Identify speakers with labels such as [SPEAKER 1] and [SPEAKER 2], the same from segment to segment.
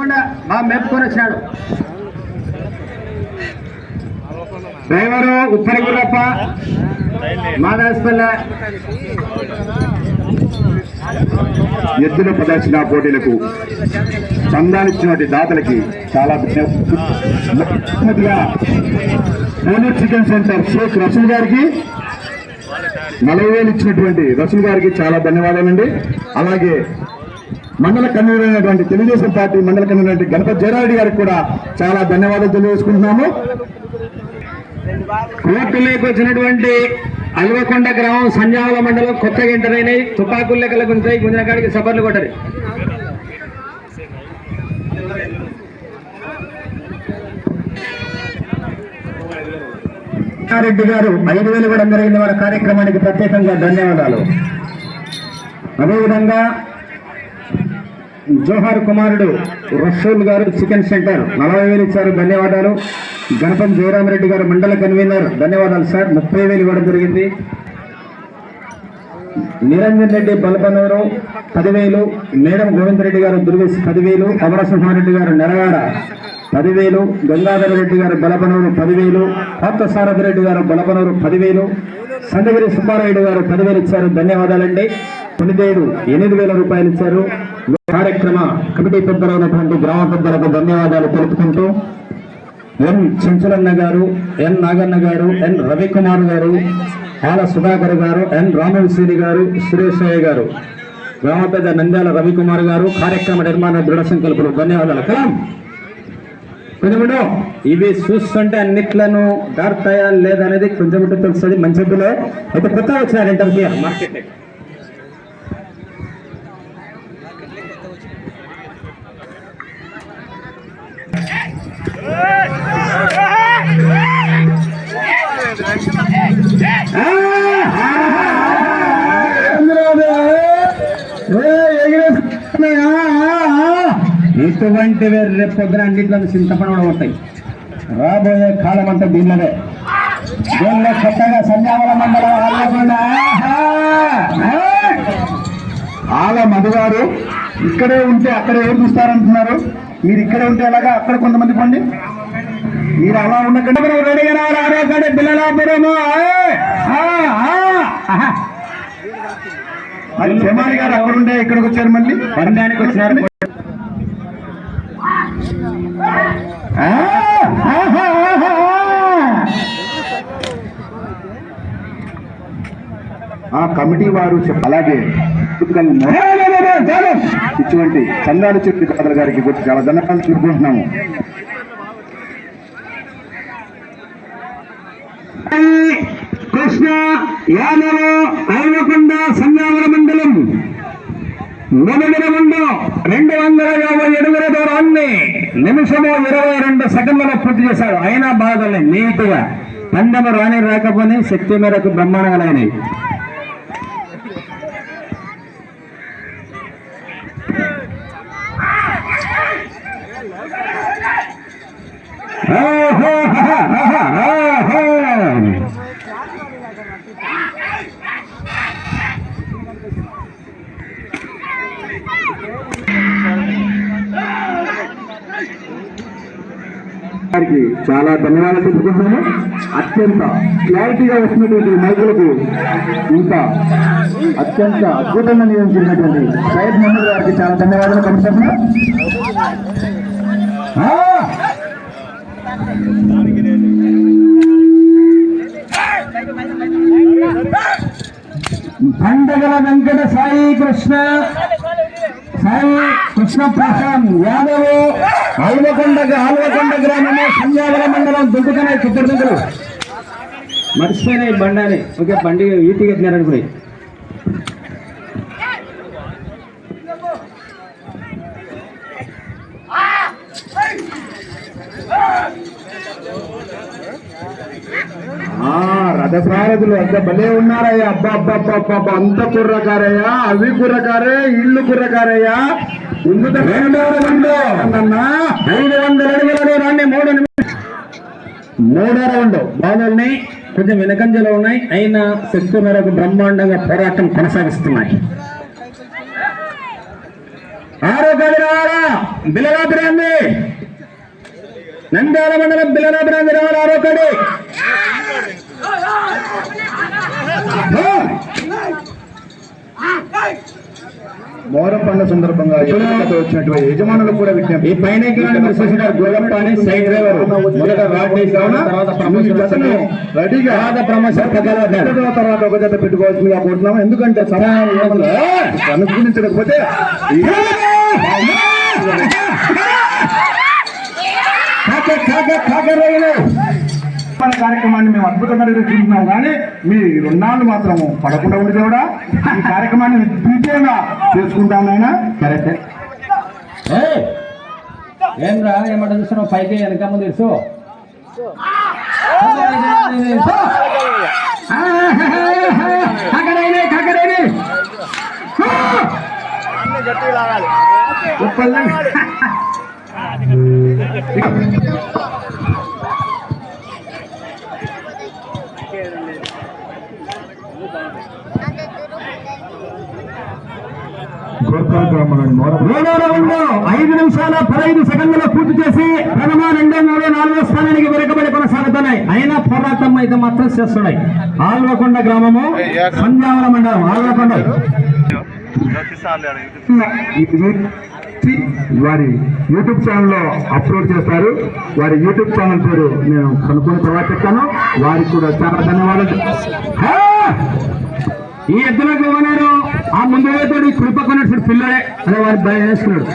[SPEAKER 1] లేకుండా మా మెప్పుకొని వచ్చినాడు. డ్రైవరు ఉప్పరి గుర్రప్ప మాదాస్పల్లె
[SPEAKER 2] ఎద్దుల ప్రదర్శన పోటీలకు చందానిచ్చినటువంటి దాతలకి చాలా మొట్టమొదటిగా police chicken centre Shaik Rasool గారికి నలభై వేలు ఇచ్చినటువంటి రసూల్ గారికి చాలా ధన్యవాదాలండి. అలాగే మండల కన్వీనర్ అయినటువంటి తెలుగుదేశం పార్టీ మండల కన్వీనర్ అయినటువంటి గణపతి జయరాడి గారికి కూడా చాలా ధన్యవాదాలు తెలియజేసుకుంటున్నాము.
[SPEAKER 1] కోర్టులోకి వచ్చినటువంటి అల్వకొండ గ్రామం సంజావల మండలం కొత్త ఎంటర్ తుపాకులు లెక్కలు గుంజాయి గుంజిన కాడికి సబర్లు కొట్టరు.
[SPEAKER 2] రెడ్డి గారు ఐదు వేలు కూడా జరిగింది. వారి కార్యక్రమానికి ప్రత్యేకంగా ధన్యవాదాలు. అదేవిధంగా జోహార్ కుమారుడు రసూల్ గారు చికెన్ సెంటర్. నలభై వేలు ఇచ్చారు. ధన్యవాదాలు. గణపతి జయరామరెడ్డి గారు మండల కన్వీనర్. ధన్యవాదాలు సార్. ముప్పై వేలు ఇవ్వడం జరిగింది. నిరంజన్ రెడ్డి బల్బనూరు పదివేలు. మేడం గోవిందరెడ్డి గారు దుర్వేసి పదివేలు. అమరసింహారెడ్డి గారు నెరవాడ పదివేలు. గంగాధర రెడ్డి గారు బలపనూరు పదివేలు. పార్థసారథి రెడ్డి గారు బలపనూరు పదివేలు. సందగిరి సుబ్బారాయుడు గారు పదివేలు ఇచ్చారు. ధన్యవాదాలండి. కొనిదేడు ఎనిమిది వేల రూపాయలు ఇచ్చారు. కార్యక్రమ కమిటీ పెద్దలైనటువంటి గ్రామ పెద్దలకు ధన్యవాదాలు తెలుపుకుంటూ ఎన్ చెంచులన్న గారు ఎన్ నాగన్న గారు ఎన్ రవికుమార్ గారు ఆల సుధాకర్ గారు ఎన్ రామవిశ్రీ గారు సురేశయ్య గారు గ్రామ పెద్ద నంద్యాల రవికుమార్ గారు కార్యక్రమ నిర్మాణ దృఢ సంకల్పలు ధన్యవాదాలు. కలాం. కొంచెం ఇవి చూస్తుంటే అన్నిట్లను దాటుతాయా లేదనేది కొంచెం తెలుస్తుంది మంచి అయితే కొత్తగా వచ్చినారు ఇంటర్వ్యూ మార్కెట్. ఇటువంటి రేపు పొద్దున అన్నింటిలో చింతపడవడం ఉంటాయి రాబోయే కాలం అంతా దీనిలోనే. దీనిలో కొత్తగా సంజావల మండలం ఆలకుండా ఆల మధుగారు ఇక్కడే ఉంటే అక్కడ ఏం చూస్తారంటున్నారు? మీరు ఇక్కడే ఉంటే ఎలాగా? అక్కడ కొంతమంది పండి. మీరు అలా ఉండకండి. మనం రెడీగా రాకండి పిల్లలాపురము జమాలి గారు అక్కడ ఉండే ఇక్కడికి వచ్చారు మళ్ళీ? పండానికి వచ్చినారు ఆ, కమిటీ వారు అలాగే ఇటువంటి చందాల చెట్టు కాదల గారికి గురించి చాలా ధన్యవాదాలు చూసుకుంటున్నాము కృష్ణ యాదవ ఐనకొండ సంగావర మండలం. నిలమిలముండు రెండు వందల యాభై అడుగుల దూరాన్ని నిమిషము ఇరవై రెండు సెకండ్లలో పూర్తి చేశాడు అయినా బాధలే నీట్గా. పందెము రాని రాకపోని శక్తి మేరకు బ్రహ్మాండంగా గారికి చాలా ధన్యవాదాలు తెలుపుకుంటున్నాము అత్యంత క్లారిటీగా వస్తున్నటువంటి మైకులకు ఇంకా అత్యంత అద్భుతంగా నియోజించినటువంటి సైడ్ మహమ్మద్ గారికి చాలా ధన్యవాదాలు కలుపుతున్నా పండగల వెంకట సాయి కృష్ణ సాయి కృష్ణ ప్రసాద్ యాదవ్ ఆల్వకొండ ఆల్వకొండ గ్రామము సంజావల మండలం దుంకుతున్నాయి చిత్తూరు
[SPEAKER 1] మర్చిపోయినాయి బండాని. ఓకే బండి ఈటీకి ఎత్తినారనుకుని
[SPEAKER 2] ఆ రథసారథులు అంత భలే ఉన్నారయ్యా? అబ్బా అబ్బా అబ్బా అబ్బా అబ్బా, అంత కుర్రకారయ్యా అవి కుర్రకారే ఇల్లు కుర్రకారయ్యా. రెండో
[SPEAKER 1] ఐదు వందల మూడు మూడో రౌండ్. బాలుల్ని కొంచెం వెనకంజలో ఉన్నాయి. అయినా శక్తి మేరకు బ్రహ్మాండంగా పోరాటం కొనసాగిస్తున్నాయి.
[SPEAKER 2] ఆరో రావాలా నంద్యాల మండలం బిల్లలాపురాంది రావాలి ఆరో కడి
[SPEAKER 1] మోరం సందర్భంగా వచ్చినటువంటి యజమానులు కూడా విజ్ఞప్తి
[SPEAKER 2] ఈ పైన చూసినారు అని సైడ్ డ్రైవర్ మొదట రాడ్ తర్వాత ప్రమోషన్
[SPEAKER 1] రెడీగా
[SPEAKER 2] తర్వాత ప్రమోషన్
[SPEAKER 1] ఒక జత పెట్టుకోవాల్సిందిగా కోరుతున్నాము ఎందుకంటే సమయం అనుకూలించకపోతే
[SPEAKER 2] కాక కాక కాక రైలు
[SPEAKER 1] మన కార్యక్రమాన్ని మేము అద్భుతంగా నిర్వహిస్తున్నాం కానీ మీ రుణాలు మాత్రం పడకుండా ఉండి కూడా ఈ కార్యక్రమాన్ని విజయంగా చేసుకుంటాం నాయనా.
[SPEAKER 2] కరెక్ట్. ఏం? రా ఏమంట చూస్తున్నావు? పైకి వెనక ముందు ఇసు మూడో రౌండ్ ఐదు నిమిషాల పదహైదు సెకండ్ల పూర్తి చేసి ప్రథమ రెండో మూడో నాలుగో స్థానానికి వెనుకబడి కొనసాగుతున్నాయి. అయినా పోరాటం అయితే మాత్రం చేస్తున్నాయి. ఆల్వకొండ గ్రామము సంజావర మండలం ఆల్వకొండ.
[SPEAKER 1] వారి యూట్యూబ్ ఛానల్లో అప్లోడ్ చేస్తారు. వారి యూట్యూబ్ ఛానల్ పేరు నేను కనుక్కున్న తర్వాత చెప్తాను. వారికి కూడా చాలా ధన్యవాదాలు.
[SPEAKER 2] ఈ ఎద్దులకు ఇవ్వనారు ఆ ముందు వైపుడు పిల్లడే అదే వారి భయం వేసుకున్నాడు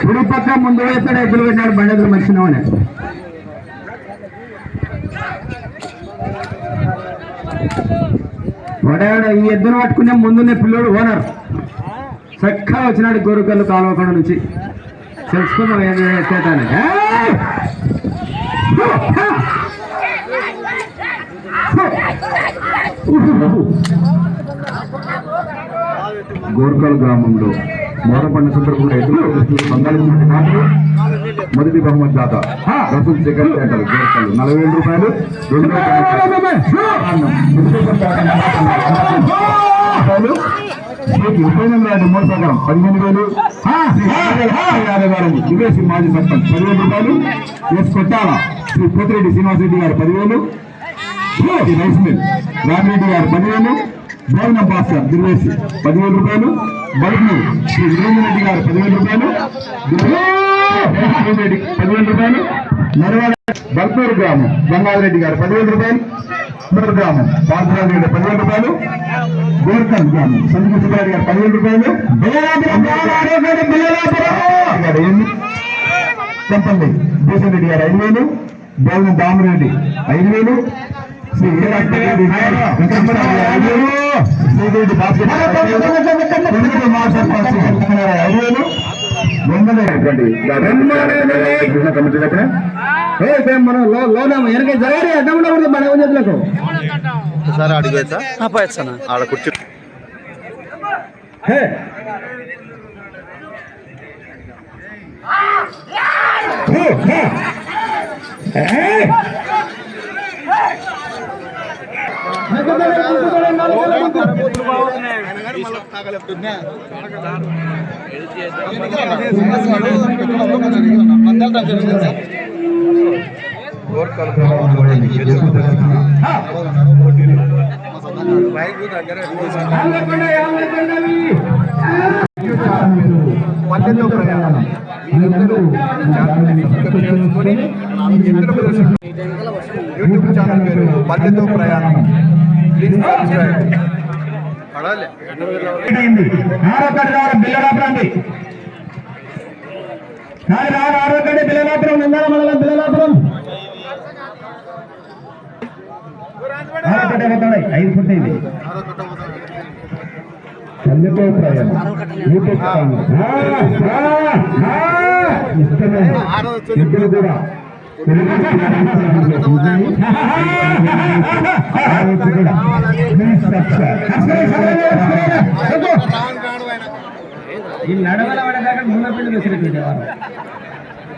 [SPEAKER 2] కుడి పక్క ముందు వైపుడు ఎదురు పెట్టినాడు బండి ఎద్దులు మర్చినామని వాడాడు ఈ ఎద్దును పట్టుకునే ముందునే పిల్లోడు ఓనర్. చక్కగా వచ్చినాడు గోరుకల్లు కాలువకొండ నుంచి. తెలుసుకుందాం ఏం చేస్తాను
[SPEAKER 1] గోర్కల్ గ్రామంలో మోరపండ ఎదురు బంగాళీ మాటలు మొదటి బహుమతి దాత రసూల్ సెకండ్ సెంటర్ గోర్కల్ నలభై వేల రూపాయలు. రెండో ఉపయోగం ప్రకారం పదిహేను వేలు. యాభై మాజీ సర్పంచ్ పదివేల రూపాయలు. ఎస్ కొట్టాల శ్రీ పోతిరెడ్డి శ్రీనివాసరెడ్డి గారు పదివేలు. రైస్ మిల్ రామిరెడ్డి గారు పదివేలు. భవన భాస్కర్ దిర్వేసి పదివేల రూపాయలు బల్బు శ్రీ వీరేంద్ర రెడ్డి గారు పదివేల రూపాయలు రెడ్డి పదివేల రూపాయలు నరవాడ బల్పూరు గ్రామం గంగాధరెడ్డి గారు పదివేల రూపాయలు ఉమ్మడి గ్రామం పార్థరాజు గారు పదివేల రూపాయలు గోర్ఖన్ గ్రామం సంజీవ సుబ్బారెడ్డి గారు పదివేల రూపాయలు చెప్పండి భూషణ్ రెడ్డి గారు ఐదు వేలు బోల్న దామరెడ్డి ఐదు వేలు కమిటీ దగ్గర
[SPEAKER 2] మనం లో వెనక జరగాలి అడ్డం ఉండకూడదు మన చేతులకు
[SPEAKER 3] ఒకసారి అడిగేసా ఆడ కూర్చో
[SPEAKER 2] Hey! హే,
[SPEAKER 1] ప్రయాణం యూట్యూబ్ ఛానల్ పేరు పల్లెతో ప్రయాణం. ప్లీజ్ సబ్స్క్రైబ్
[SPEAKER 2] బిల్లలాపురం నందాల మండలం బిల్లలాపురం. ఐదు ఫుట్ ఇది
[SPEAKER 1] పల్లెతో ప్రయాణం యూట్యూబ్ ఛానల్ ఆ, ఆ, ఆ, ఇష్టమే ఇద్దరు కూడా ప్లీజ్ సబ్స్క్రైబ్
[SPEAKER 2] ఈ నడవల పడదాకా మూల పిండి విసిరి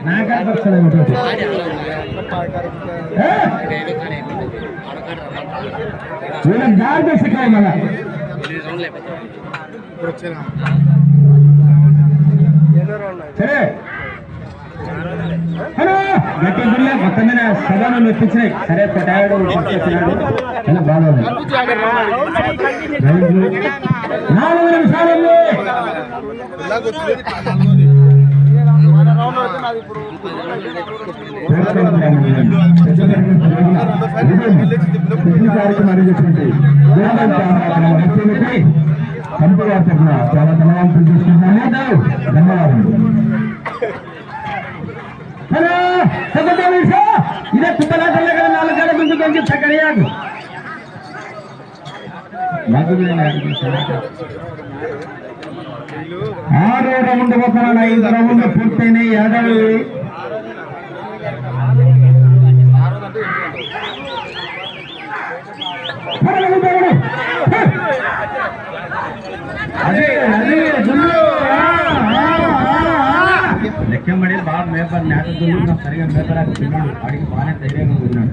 [SPEAKER 2] నాకే వస్తుంది వీళ్ళకి దారి దశకాయ హలో మొత్తం మీద సభను మెప్పించినాయి సరే పటాడు తీసుకొచ్చినాడు చాలా బాగుంది నాలుగు నిమిషాలు చాలా ధన్యవాదాలు తీసుకుంటున్నాను ధన్యవాదాలు హలో ఇదే కదా నాలుగు ఆరో ఒక ఐదు రౌండ్ పూర్తయినాయి యాదవ్ గుళ్ళు లెక్కబడి బాగా మేపర్ నాకు సరిగా తిన్నాడు. వాడికి బాగానే ధైర్యంగా ఉన్నాడు.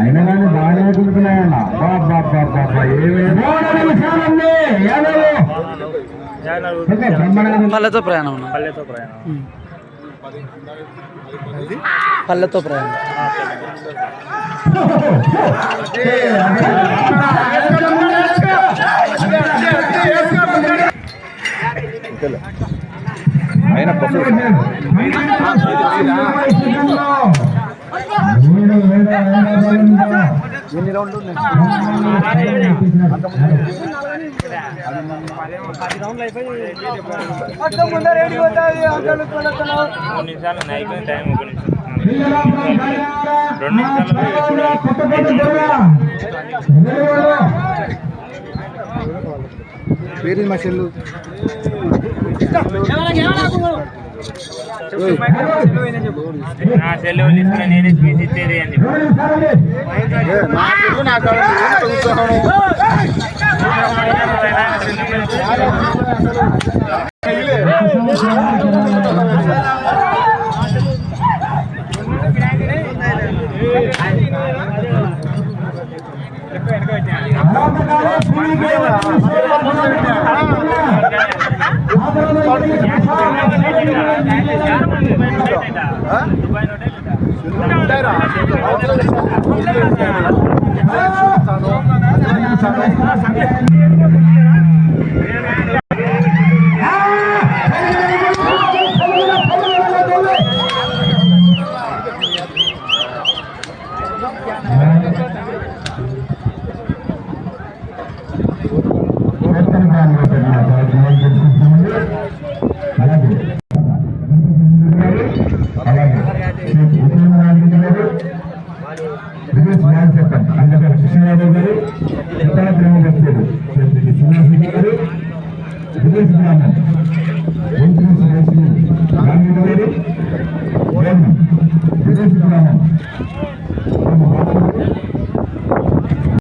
[SPEAKER 2] అయినా కానీ బాగానే కుడుతున్నాయన్న
[SPEAKER 4] పల్లెతో ప్రయాణం అన్న. ఉమ్. పల్లెతో ప్రయాణం.
[SPEAKER 1] అయినా ఎన్ని రౌండ్లు పేరు మా చెల్లు
[SPEAKER 5] నా సెల్ తీసుకుని నేనే స్పీచ్ ఇచ్చేది అని చెప్పి.
[SPEAKER 1] నా చెల్లు